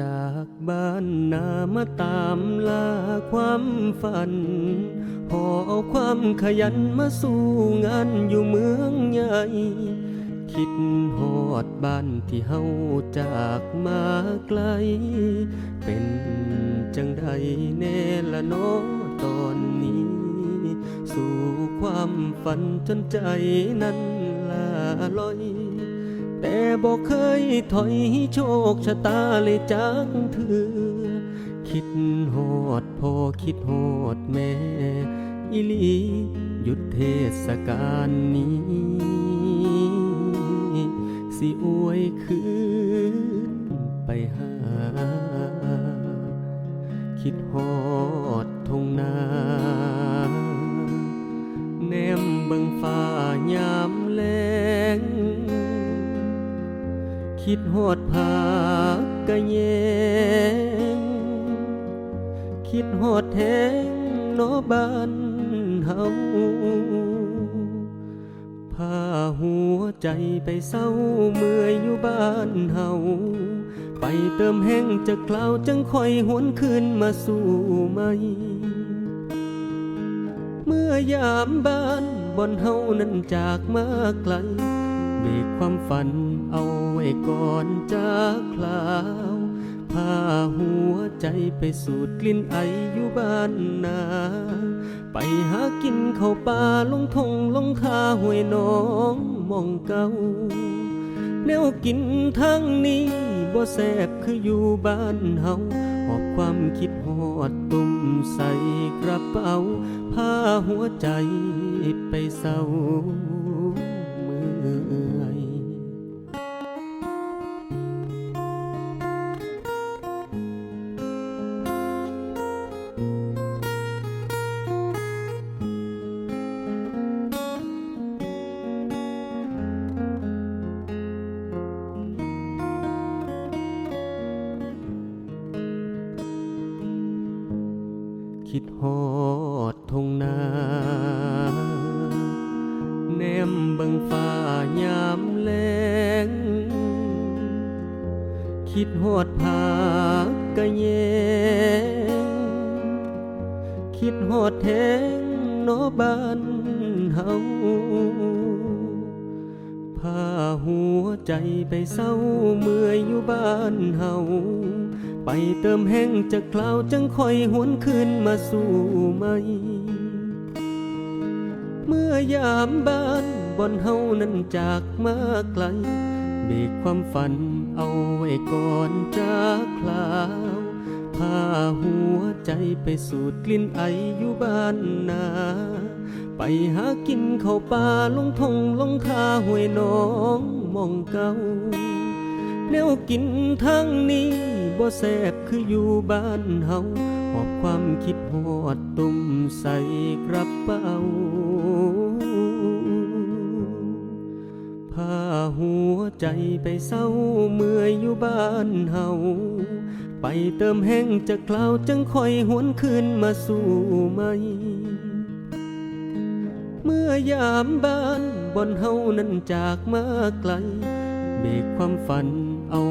จากบ้านนามาตามล่าความฝัน พอเอาความขยันมาสู้งานอยู่เมืองใหญ่ คิดหอดบ้านที่เฮาจากมาไกล เป็นจังใดแน่ละน้อตอนนี้ สู่ความฝันจนใจนั้นลาลอย บอกเคยถอยโชคชะตาเลยจักเถือคิดหอดพอคิดหอดแม่อิลีหยุดเทศกาลนี้ สิอวยคืนไปหา คิดหอด คิดหอดผากกะแยงคิดหอดแทงเนอบ้านเฮาพาหัวใจไปเศร้าเมื่อยอยู่บ้านเฮาไปเติมแห้งจากคลาวจังคอยหวนคืนมาสู่ไหม เมื่อยามบ้านบอนเฮานั้นจากมาไกล เบรกความฝันเอาไว้ก่อนจากคลาวพาหัวใจไปสูดกลิ่นไออยู่บ้านนา ไปหากินเข้าวป่าลงทงลงคาห้วยน้องมองเก่าแนวกินทางนี้บ่แซบคืออยู่บ้านเฮาหอบความคิดหอดตุ่มใส่กระเป๋าพาหัวใจไปเศร้า ยคิดฮอดทงนา งฟ้ายามแลง คิดฮอดผากกะแยง คิดฮอดแทงเนอบ้านเฮาพาหัวใจไปเศร้าเมื่อยอยู่บ้านเฮาไปเติมแห้งจากคลาวจังคอยหวนคืนมาสู่ไหมเมื่อยามบ้าน บอนเฮานั้นจากมาไกลเบกความฝันเอาไว้ก่อนจากคลาวพาหัวใจไปสูดกลิ่นไออยู่บ้านนา ไปหากินเข้าวป่าลงทงลงคาห้วยน้องมองเก่าแนวกินทางนี้บ่แซบคืออยู่บ้านเฮาหอบความคิดหอดตุ่มใส่กระเป๋า ใจไปเศร้าเมื่อยอยู่บ้านเฮาไปเติมแห้งจากคลาวจังคอยหวนคืนมาสู่ไหม เมื่อยามบ้านบอนเฮานั้นจากมาไกล เบกความฝันเอา